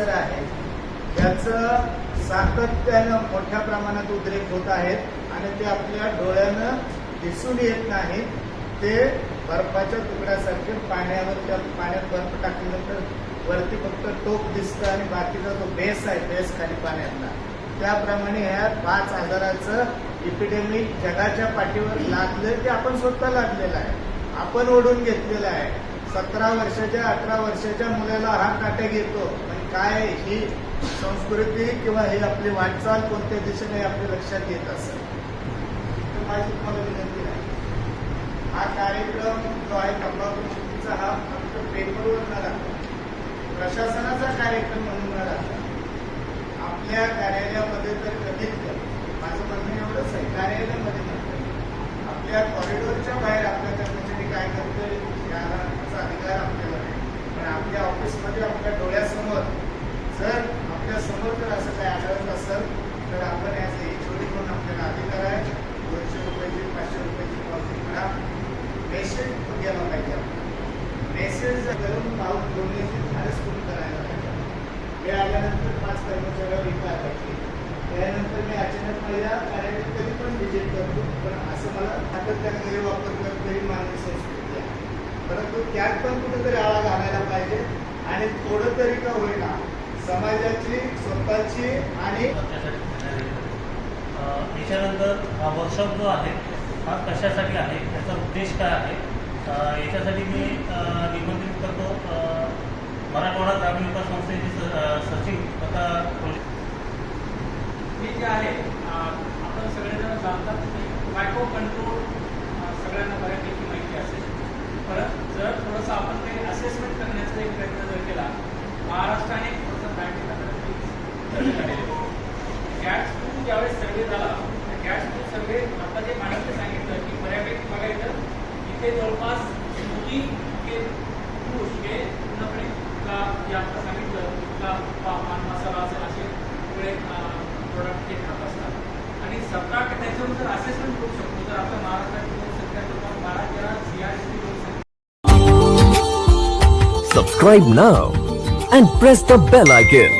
क्षेत्र आहे. त्याचं सातत्यानं मोठ्या प्रमाणात उद्रेक होत आहेत आणि ते आपल्या डोळ्यानं दिसून येत नाही. ते बर्फाच्या तुकड्यासारखे पाण्यावर त्या पाण्यात बर्फ टाकल्यानंतर वरती फक्त टोक दिसतं आणि बाकीचा जो बेस आहे बेस खाली पाण्यातला. त्याप्रमाणे ह्या पाच आजाराचं इपिडेमिक जगाच्या पाठीवर लागलं ते आपण स्वतः लागलेलं आहे. आपण ओढून घेतलेलं आहे. सतरा वर्षाच्या अठरा वर्षाच्या मुलाला हा नाटक येतो. पण काय ही संस्कृती किंवा ही आपली वाटचाल कोणत्या दिशेने आपल्या लक्षात येत असेल? तर माझी तुम्हाला विनंती आहे. हा कार्यक्रम जो आहे तंबाखू हा फक्त पेपरवर न प्रशासनाचा कार्यक्रम म्हणून न आपल्या कार्यालयामध्ये तर कधीच माझं म्हणणं एवढंच आहे कार्यालयामध्ये आपल्या कॉरिडॉरच्या बाहेर आपल्या कर्मचारी काय करतोय याला अधिकार आपल्याला नाही पण आपल्या ऑफिसमध्ये आपल्या डोळ्यासमोर जर आपल्यासमोर जर असं काही आढळत असेल तर आपण याचे एचओडी म्हणून आपल्याला अधिकार आहे. दोनशे रुपयाची पाचशे रुपयाची पावती म्हणा मेसेज गेला पाहिजे? मेसेज करून पाऊस जोडण्याची झाडच करून करायला पाहिजे? हे आल्यानंतर पाच कर्मचाऱ्यावर विकायला पाहिजे त्यानंतर मी अचानक माझ्या कार्यालयात कधी पण विजिट करतो. पण असं मला सातत्याने वापर करतो ही मानवी संस्कृती त्यात पण कुठेतरी आळा घालायला पाहिजे. आणि थोडं तरी का होईना समाजाची स्वतःची आणि याच्यानंतर हा वर्कशॉप जो आहे हा कशासाठी आहे त्याचा उद्देश काय आहे? याच्यासाठी मी अ, निमंत्रित करतो अ, मराठवाडा ग्रामीण विकास संस्थेचे सचिव तथा प्रोजेक्ट हे जे आहे आपण सगळेजण जाणतात की मायक्रो कंट्रोल सगळ्यांना बऱ्यापैकी माहिती असेल परत जर थोडंसं आपण काही असेसमेंट करण्याचा एक प्रयत्न जर केला महाराष्ट्राने थोडंसं बँकेला गॅस टू ज्यावेळेस सर्वे झाला गॅस टू सर्वे आता जे मॅडमने सांगितलं की बऱ्यापैकी बघायचं इथे जवळपास मुली हे पुरुष हे पूर्णपणे का जे आता सांगितलं का पा- पान मसाला असेल असे सगळे प्रोडक्ट ते खात असतात. आणि सतरा त्याच्यावर जर असेसमेंट करू शकतो. जर आपल्या महाराष्ट्रातील लोकसंख्या जवळपास बारा तेरा सी आर लोकसंख्या Subscribe now and press the bell icon.